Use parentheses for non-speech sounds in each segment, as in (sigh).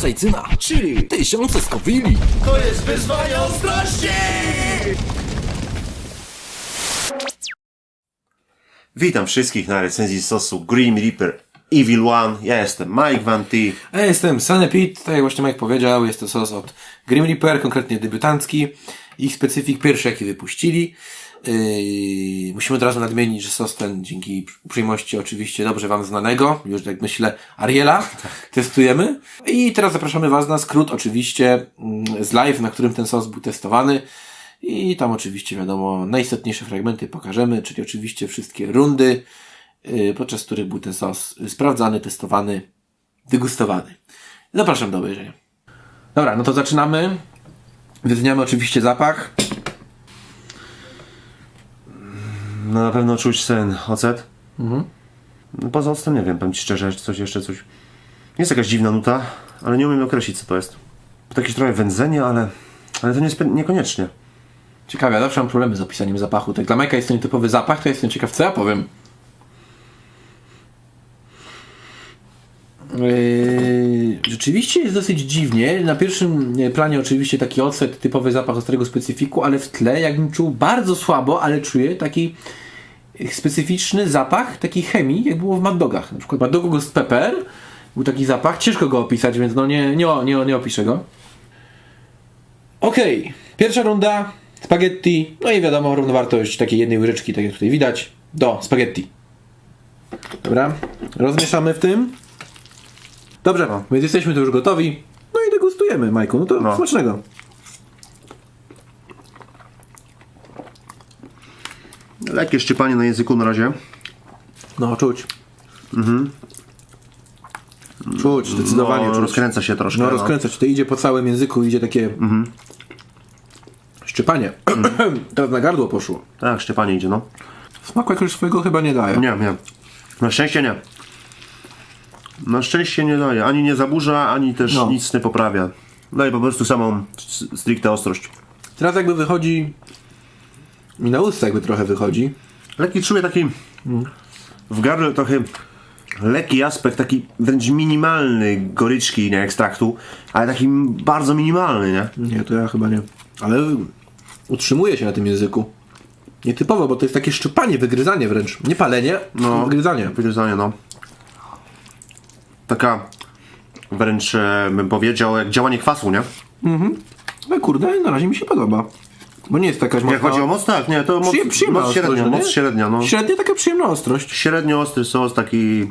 kapsajcyna, czyli tysiące skowili. To jest wyzwanie ostrości! Witam wszystkich na recenzji sosu Grim Reaper Evil One. Ja jestem Mike Van T. A ja jestem Sanepit, tak jak właśnie Mike powiedział, jest to sos od Grim Reaper, konkretnie debiutancki. Ich specyfik pierwszy, jaki wypuścili. Yy, musimy od razu nadmienić, że sos ten dzięki uprzejmości oczywiście dobrze Wam znanego, już jak myślę Ariela, (laughs) testujemy. I teraz zapraszamy Was na skrót oczywiście mm, z live, na którym ten sos był testowany. I tam oczywiście wiadomo, najistotniejsze fragmenty pokażemy, czyli oczywiście wszystkie rundy, yy, podczas których był ten sos sprawdzany, testowany, degustowany. Zapraszam do obejrzenia. Dobra, no to zaczynamy. Wyceniamy oczywiście zapach. No na pewno czuć ten ocet. No, poza octem nie wiem, powiem Ci szczerze, coś jeszcze coś. Jest jakaś dziwna nuta, ale nie umiem określić co to jest. To jakieś trochę wędzenie, ale, ale to nie jest niekoniecznie. Ciekawe, ja zawsze mam problemy z opisaniem zapachu. Tak dla Majka jest to nietypowy zapach, to jestem ciekaw, co ja powiem. Yy, rzeczywiście jest dosyć dziwnie. Na pierwszym planie oczywiście taki ocet, typowy zapach ostrego specyfiku, ale w tle jakbym czuł bardzo słabo, ale czuję taki specyficzny zapach takiej chemii, jak było w Mad Dogach. Na przykład w Mad Dogu Ghost Pepper był taki zapach, ciężko go opisać, więc no nie, nie, nie, nie opiszę go. Okej, pierwsza runda, spaghetti, no i wiadomo, równowartość takiej jednej łyżeczki, tak jak tutaj widać, do spaghetti. Dobra, rozmieszamy w tym. Dobrze, więc jesteśmy tu już gotowi. No i degustujemy, Majku, no to No. smacznego. Lekkie szczypanie na języku na razie. No, czuć. Czuć, zdecydowanie no, czuć. rozkręca się troszkę. No, rozkręcać. To idzie po całym języku, idzie takie szczypanie. (clears throat) Teraz na gardło poszło. Tak, szczypanie idzie, no. Smaku jakiegoś swojego chyba nie daje. Nie, nie. Na szczęście nie. Na szczęście nie daje. Ani nie zaburza, ani też No. nic nie poprawia. Daje po prostu samą stricte ostrość. Teraz jakby wychodzi mi na usta jakby trochę wychodzi. Lekki czuję taki w gardle trochę lekki aspekt, taki wręcz minimalny goryczki, nie, ekstraktu, ale taki bardzo minimalny, nie? Nie, to ja chyba nie. Ale utrzymuje się na tym języku. Nietypowo, bo to jest takie szczypanie, wygryzanie wręcz. Nie palenie, no. wygryzanie. Wygryzanie, no. Taka wręcz e, bym powiedział jak działanie kwasu, nie? No kurde, na razie mi się podoba. Bo nie jest mocna... chodzi o moc, tak, nie, to moc, przyjemna moc ostrość, średnia, no nie? moc średnia, no. Średnia taka przyjemna ostrość. Średnio ostry sos, taki...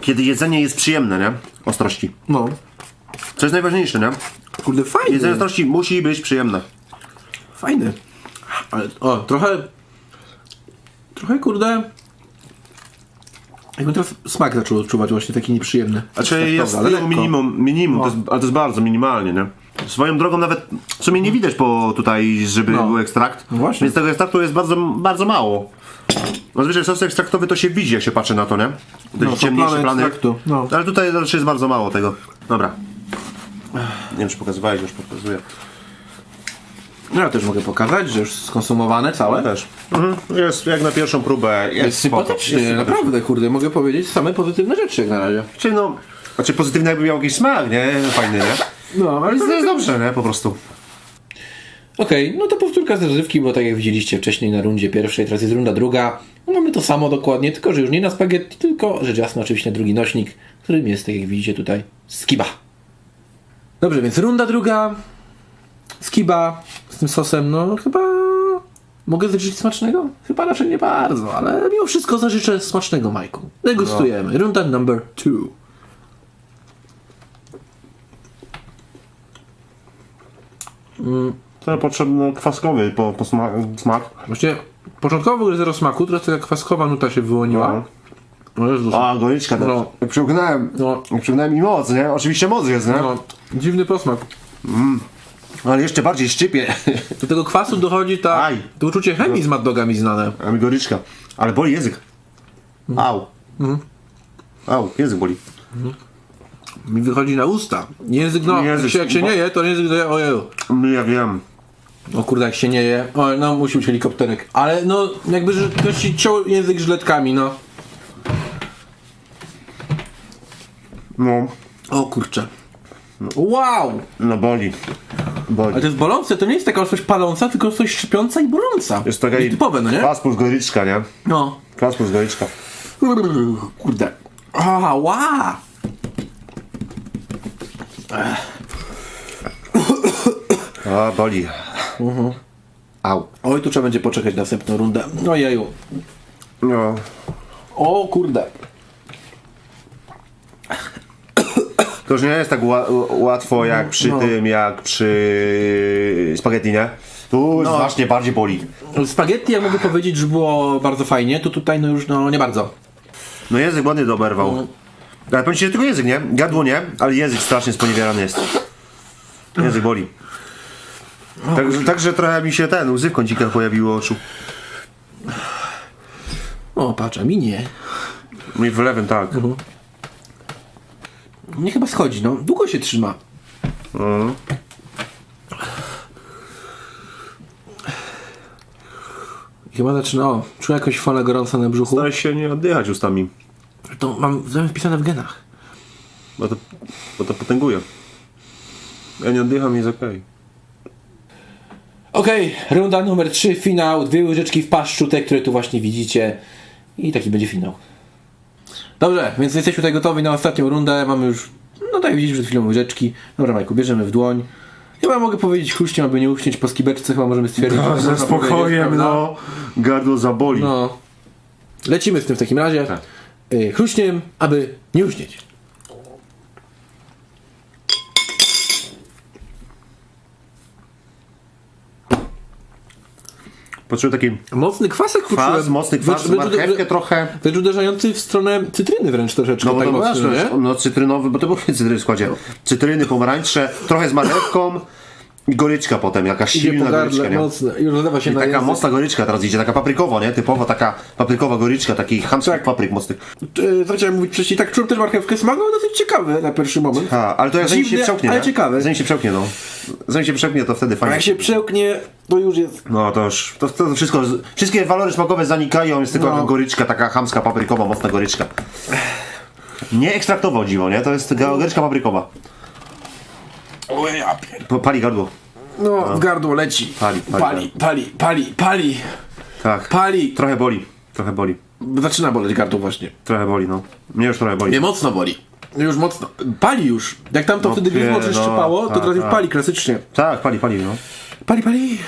Kiedy jedzenie jest przyjemne, nie? Ostrości. No. Co jest najważniejsze, nie? Kurde, fajny. Jedzenie ostrości musi być przyjemne. Fajny. Ale, o, trochę... Trochę, kurde... Jakbym teraz smak zaczął odczuwać właśnie taki nieprzyjemny. Znaczy Tak, jest lekko. minimum, minimum to jest, ale to jest bardzo minimalnie, nie? Swoją drogą nawet w sumie nie widać po tutaj, żeby No. był ekstrakt. No właśnie. Więc tego ekstraktu jest bardzo, bardzo mało. Zazwyczaj sos ekstraktowy to się widzi, jak się patrzy na to, nie? Te No, są ciemniejsze plany ekstraktu, no. Ale tutaj raczej jest bardzo mało tego. Dobra. Nie wiem, czy pokazywałeś, już pokazuję. No ja też mogę pokazać, że już skonsumowane całe. Też. Mhm. Jest jak na pierwszą próbę. Jest, Jest spoko. sympatycznie, Jest sympatycznie. naprawdę, kurde, mogę powiedzieć same pozytywne rzeczy jak na razie. Czyli no, znaczy pozytywny jakby miał jakiś smak, nie? Fajny, nie? No, Ale to jest dobrze, nie? Po prostu. Okej, no to powtórka z rozrywki, bo tak jak widzieliście wcześniej na rundzie pierwszej, teraz jest runda druga. No Mamy to samo dokładnie, tylko że już nie na spaghetti, tylko rzecz jasna oczywiście na drugi nośnik, którym jest, tak jak widzicie tutaj, skiba. Dobrze, więc runda druga, skiba z tym sosem, no chyba mogę życzyć smacznego? Chyba raczej nie bardzo, ale mimo wszystko zażyczę smacznego, Majku. Degustujemy. Runda number two. To potrzebny kwaskowy po, po smak, smak. Właściwie początkowo ogóle zero smaku, teraz taka kwaskowa nuta się wyłoniła. No. A, goryczka też. No. Jak przyłknąłem, No. jak przyłknąłem i moc, nie? Oczywiście moc jest, nie? No, dziwny posmak. Ale jeszcze bardziej szczypie. Do tego kwasu dochodzi ta, Aj. to uczucie chemii z mad dogami znane. A mi goryczka. Ale boli język. Au. Au, język boli. Mi wychodzi na usta. Język, no, Język- się, jak się nie je, to język daje, ojeju. No Ja wiem. O kurde, jak się nie je, o, no musi być helikopterek. Ale no, jakby, że ktoś ci ciął język żyletkami, no. No. O kurczę. Wow! No boli. Boli. Ale to jest bolące, to nie jest taka coś paląca, tylko coś szczypiąca i boląca. Jest taka typowe, no nie? Kwas plus goryczka, nie? No. Kwas plus goryczka. Kurde. A, ła! A, boli. Au. Oj, tu trzeba będzie poczekać na następną rundę. No jeju. No. O kurde. To już nie jest tak ła- łatwo jak przy No. tym, jak przy spaghetti, nie? Tu No. znacznie bardziej boli. Spaghetti, ja mogę powiedzieć, że było bardzo fajnie. Tu tutaj, no już, no nie bardzo. No język ładnie doberwał. Ale powiem ci, że tylko język, nie? Gadło nie, ale język strasznie sponiewierany jest. Język boli. Także, także trochę mi się ten, łzy w kącikach pojawiło oczu. O, patrz, a mi nie. Mi w lewym tak. Mnie chyba schodzi, no. Długo się trzyma. Mhm. Chyba zaczyna, o, czuję jakąś falę gorąca na brzuchu. Staraj się nie oddychać ustami, To mam wpisane w genach. bo to, bo to potęguje. Ja nie oddycham, jest okej. Okej, runda numer 3, finał. Dwie łyżeczki w paszczu, te, które tu właśnie widzicie. I taki będzie finał. Dobrze, więc jesteśmy tutaj gotowi na ostatnią rundę. Mamy już, no tak widzieć przed chwilą łyżeczki. Dobra, Majku, bierzemy w dłoń. Chyba mogę powiedzieć chruściem, aby nie uśnieć po skibeczce. Chyba możemy stwierdzić. że można powiedzieć, prawda? no. Gardło zaboli. No. Lecimy z tym w takim razie. Tak. Y, Chruśniem, aby nie uśnieć. Poczułem taki Mocny kwasek kwas, poczułem. mocny kwas, Wręcz- wręcz- marchewkę trochę. Wręcz uderzający w stronę cytryny wręcz troszeczkę. No bo tak to mocno, no cytrynowy, bo to były (laughs) cytryny w składzie. Cytryny, pomarańcze, trochę z marchewką goryczka potem, jakaś Idzie silna goryczka, nie? mocno. Już rozlewa się I na taka język. mocna goryczka teraz idzie, taka paprykowa, nie? Typowo taka paprykowa goryczka, takich chamskich Tak. papryk mocnych. E, Co chciałem mówić wcześniej, tak czułem też marchewkę smaku, no dosyć ciekawe na pierwszy moment. Ha, ale to jak zanim się Dziwne, przełknie, ale nie? ciekawe. Zanim się przełknie, no. Zanim się przełknie, to wtedy A fajnie. jak się przełknie, to już jest... No to już, to, to wszystko, wszystkie walory smakowe zanikają, jest tylko No. goryczka, taka chamska, paprykowa, mocna goryczka. Nie ekstraktowo dziwo, nie? To jest ga- goryczka paprykowa. O ja pier... Pali gardło. No, w gardło leci. Pali, pali, pali, pali, pali, pali. Tak. Pali. Trochę boli, trochę boli. Zaczyna boleć gardło właśnie. Trochę boli, no. Mnie już trochę boli. Nie mocno boli. Już mocno. Pali już. Jak tam to No wtedy pie- gryzło czy no, szczypało, to tak, teraz już tak. pali klasycznie. Tak, pali, pali, no. Pali, pali.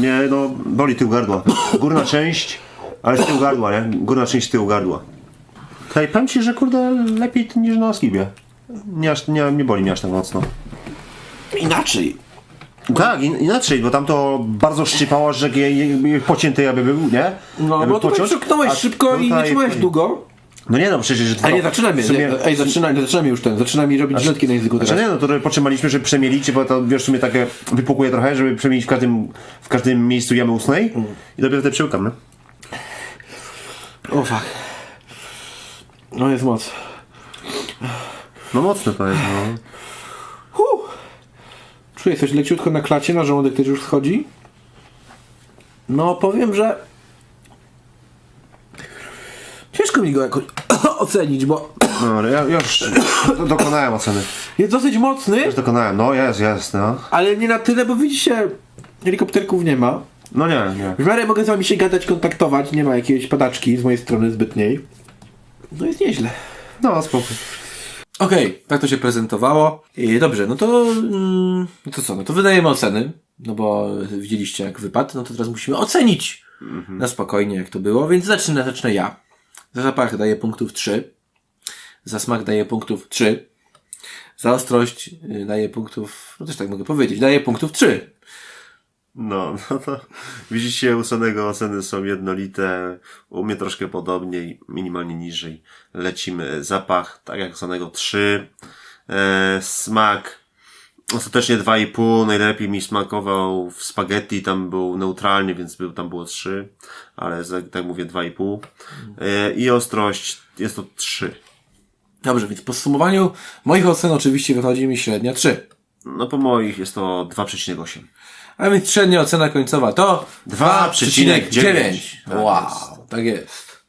Nie, no, boli tył gardła. Górna (laughs) część, ale z tyłu gardła, nie? Górna część tyłu gardła. Hej, powiem ci, że kurde, lepiej niż na skibie. Nie, aż, nie, nie boli mnie aż tak mocno. Inaczej. Tak, in, inaczej, bo tam to bardzo szczypało, że je, je, pocięty jakby był, nie? No, Jakby bo tutaj pociąć, przepchnąłeś a szybko i nie tutaj- trzymałeś długo. No nie no, przecież... A nie, zaczyna mnie. sumie- Ej, zaczyna, nie, zaczyna mi już ten. Zaczyna mi robić źletki na języku teraz. Znaczy nie, no to potrzebowaliśmy, żeby przemielić, bo to wiesz, w sumie takie wypukuje trochę, żeby przemielić w każdym, w każdym miejscu jamy ustnej i dopiero wtedy przełkam, no. O fuck. No jest moc. No mocne to jest, no. Czuję coś leciutko na klacie, na żołądek też już schodzi. No powiem, że ciężko mi go jakoś (coughs) ocenić, bo (coughs) No, ale ja już do- dokonałem oceny. jest dosyć mocny, Już dokonałem, no jest, jest, no. ale nie na tyle, bo widzicie, helikopterków nie ma. No nie, nie. W miarę mogę z wami się gadać, kontaktować, nie ma jakiejś padaczki z mojej strony zbytniej. No jest nieźle. No, spoko. Okej, tak to się prezentowało. I dobrze, no to, mm, no to co, no to wydajemy oceny, no bo widzieliście jak wypadł, no to teraz musimy ocenić na spokojnie jak to było, więc zacznę, zacznę ja. Za zapach daję punktów 3, za smak daję punktów 3, za ostrość y, daję punktów, no też tak mogę powiedzieć, daję punktów 3. No, (laughs) no to widzicie, u Sonego oceny są jednolite, u mnie troszkę podobniej, minimalnie niżej. Lecimy zapach, tak jak Sonego 3, e, smak ostatecznie 2,5, najlepiej mi smakował w spaghetti, tam był neutralnie, więc był, tam było 3, ale za, tak mówię 2,5 e, i ostrość jest to 3. Dobrze, więc po podsumowaniu moich ocen oczywiście wychodzi mi średnia 3. No po moich jest to 2,8. A więc średnia ocena końcowa to 2,9. 2,9. Wow, tak jest.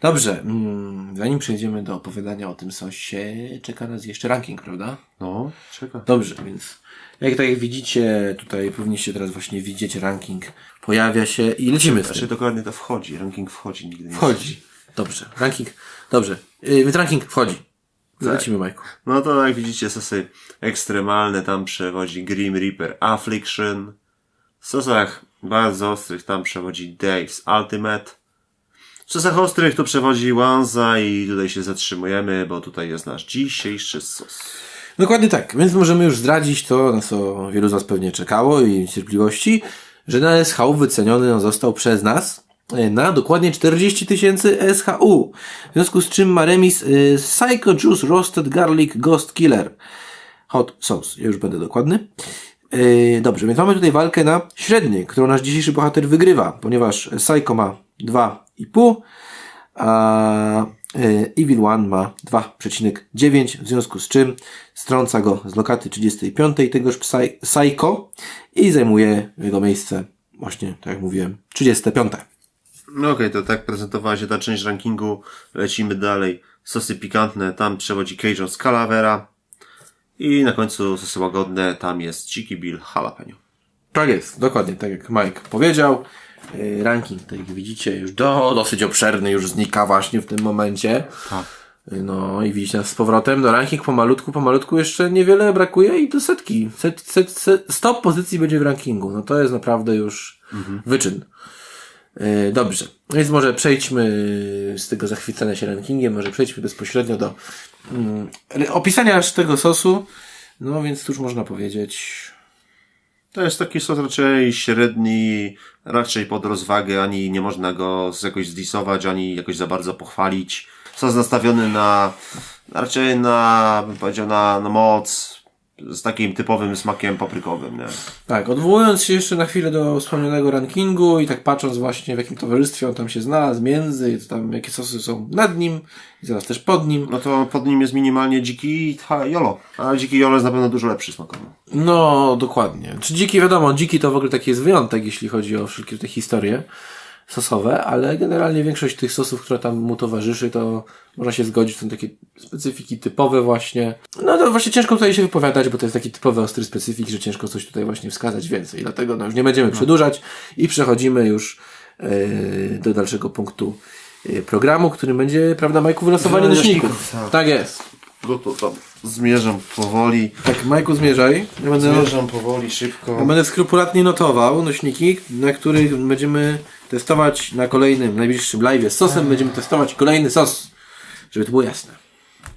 Dobrze, mm, zanim przejdziemy do opowiadania o tym sosie, czeka nas jeszcze ranking, prawda? No, czeka. Dobrze, więc jak tak jak widzicie, tutaj powinniście teraz właśnie widzieć ranking. Pojawia się i lecimy z Znaczy dokładnie to wchodzi, ranking wchodzi, nigdy nie Wchodzi. Dobrze, ranking. Dobrze, yy, więc ranking wchodzi. Lecimy, Majku. No to jak widzicie, sosy ekstremalne, tam przewodzi Grim Reaper Affliction. W sosach bardzo ostrych tam przewodzi Dave's Ultimate. W sosach ostrych tu przewodzi Wanza i tutaj się zatrzymujemy, bo tutaj jest nasz dzisiejszy sos. Dokładnie tak, więc możemy już zdradzić to, na co wielu z Was pewnie czekało i cierpliwości, że na SHU wyceniony on został przez nas na dokładnie 40 tysięcy SHU. W związku z czym ma remis y, Psycho Juice Roasted Garlic Ghost Killer Hot Sauce. Ja już będę dokładny. Yy, dobrze, więc mamy tutaj walkę na średniej, którą nasz dzisiejszy bohater wygrywa, ponieważ Psycho ma 2,5, a Evil One ma 2,9, w związku z czym strąca go z lokaty 35 tegoż Psy- Psycho i zajmuje jego miejsce właśnie, tak jak mówiłem, 35. No okej, to tak prezentowała się ta część rankingu. Lecimy dalej. Sosy pikantne, tam przewodzi Cajun z Calavera. I na końcu sosy łagodne, tam jest Cheeky Bill Jalapeno. Tak jest, dokładnie, tak jak Mike powiedział. Yy, Ranking, tak jak widzicie, już do, dosyć obszerny, już znika właśnie w tym momencie. Tak. Yy, No i widzicie nas z powrotem. Do ranking pomalutku, pomalutku jeszcze niewiele brakuje i do setki. Set, set, set, 100 pozycji będzie w rankingu. No to jest naprawdę już wyczyn. Yy, Dobrze, więc może przejdźmy z tego zachwycania się rankingiem, może przejdźmy bezpośrednio do mm, opisania tego sosu. No więc cóż można powiedzieć. To jest taki sos raczej średni, raczej pod rozwagę, ani nie można go jakoś zdisować, ani jakoś za bardzo pochwalić. Sos nastawiony na, raczej na, bym powiedział, na, na moc, z takim typowym smakiem paprykowym, nie? Tak, odwołując się jeszcze na chwilę do wspomnianego rankingu i tak patrząc właśnie w jakim towarzystwie on tam się znalazł, między, to tam jakie sosy są nad nim i zaraz też pod nim. No to pod nim jest minimalnie dziki ha, jolo, a dziki jolo jest na pewno dużo lepszy smakowo. No, dokładnie. Czy dziki, wiadomo, dziki to w ogóle taki jest wyjątek, jeśli chodzi o wszelkie te historie sosowe, ale generalnie większość tych sosów, które tam mu towarzyszy, to można się zgodzić, to są takie specyfiki typowe właśnie. No to właśnie ciężko tutaj się wypowiadać, bo to jest taki typowy ostry specyfik, że ciężko coś tutaj właśnie wskazać więcej. Dlatego no już nie będziemy przedłużać i przechodzimy już yy, do dalszego punktu yy, programu, którym będzie, prawda, Majku, wylosowanie nośników, tak. Tak jest. No to tam zmierzam powoli, Tak, Majku, zmierzaj. Ja będę, zmierzam powoli, szybko. ja będę skrupulatnie notował nośniki, na których będziemy testować na kolejnym, najbliższym live z sosem. Będziemy testować kolejny sos, żeby to było jasne.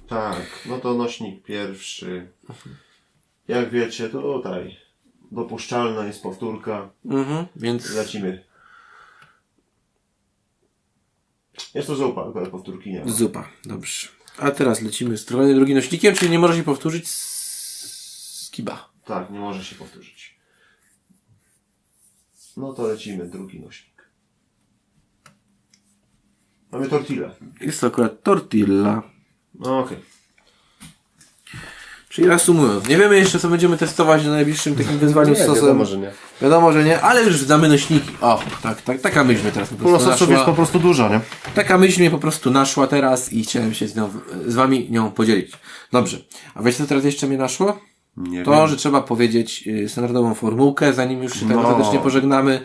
Tak, no to nośnik pierwszy. Jak wiecie, to tutaj dopuszczalna jest powtórka. Mhm, więc Lecimy. Jest to zupa, ale powtórki nie ma. zupa. Dobrze. A teraz lecimy z kolejnym drugim nośnikiem, czyli nie może się powtórzyć z, z kiba. Tak, nie może się powtórzyć. No to lecimy, drugi nośnik. Mamy tortillę. Jest to akurat tortilla. No okej. Czyli reasumując, nie wiemy jeszcze co będziemy testować na najbliższym takim wyzwaniu z sosem. wiadomo, że nie. Wiadomo, że nie, ale już znamy nośniki. O, tak, tak, taka myśl mnie teraz po prostu Pół sosów jest naszła. po prostu dużo, nie? Taka myśl mnie po prostu naszła teraz i chciałem się z, nią, z wami nią podzielić. Dobrze. A wiecie co teraz jeszcze mnie naszło? Nie To, że trzeba powiedzieć y, standardową formułkę, zanim już się tak No. ostatecznie pożegnamy.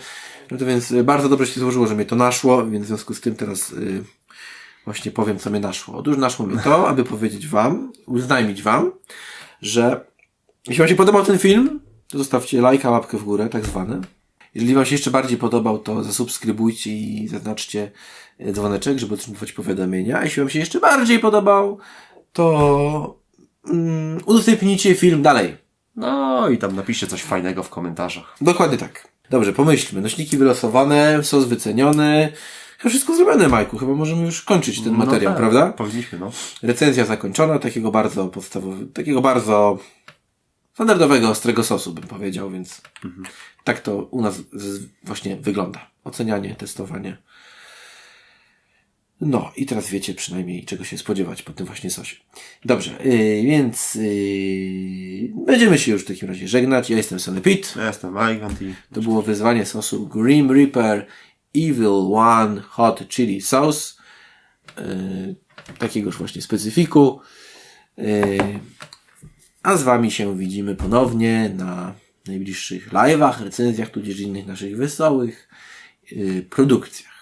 No to więc y, bardzo dobrze się złożyło, że mnie to naszło, więc w związku z tym teraz y, właśnie powiem, co mnie naszło. Otóż naszło mnie to, aby powiedzieć wam, uznajmić wam, że jeśli wam się podobał ten film, to zostawcie lajka, łapkę w górę, tak zwany. Jeżeli wam się jeszcze bardziej podobał, to zasubskrybujcie i zaznaczcie y, dzwoneczek, żeby otrzymywać powiadomienia. A jeśli wam się jeszcze bardziej podobał, to mm, udostępnijcie film dalej. No i tam napiszcie coś fajnego w komentarzach. Dokładnie tak. Dobrze, pomyślmy. Nośniki wylosowane, sos wyceniony. Chyba wszystko zrobione, Majku. Chyba możemy już kończyć ten materiał, tak, prawda? Powinniśmy, no. Recenzja zakończona, takiego bardzo podstawowego, takiego bardzo standardowego, ostrego sosu, bym powiedział, więc tak to u nas właśnie wygląda. Ocenianie, testowanie. No i teraz wiecie przynajmniej czego się spodziewać po tym właśnie sosie. Dobrze, yy, więc yy, będziemy się już w takim razie żegnać. Ja jestem Sonny Pete. Ja jestem Mike i To było wyzwanie sosu Grim Reaper Evil One Hot Chili Sauce. y, takiegoż właśnie specyfiku. Y, a z Wami się widzimy ponownie na najbliższych live'ach, recenzjach, tudzież innych naszych wesołych y, produkcjach.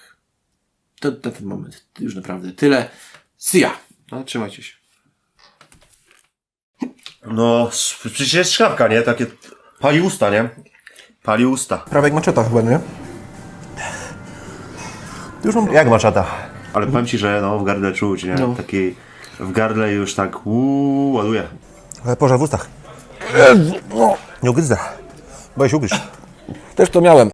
To na ten moment już naprawdę tyle. See! No, trzymajcie się. No, przecież jest szkawka, nie? Takie pali usta, nie? Pali usta. Prawie jak maczeta chyba, nie? Już mam... Jak maczata? Ale powiem ci, że no, w gardle czuć, nie? Taki w gardle już tak uuu, ładuje. Ale pożar w ustach. Nie ugryzę. Boję się ugryźć. Też to miałem.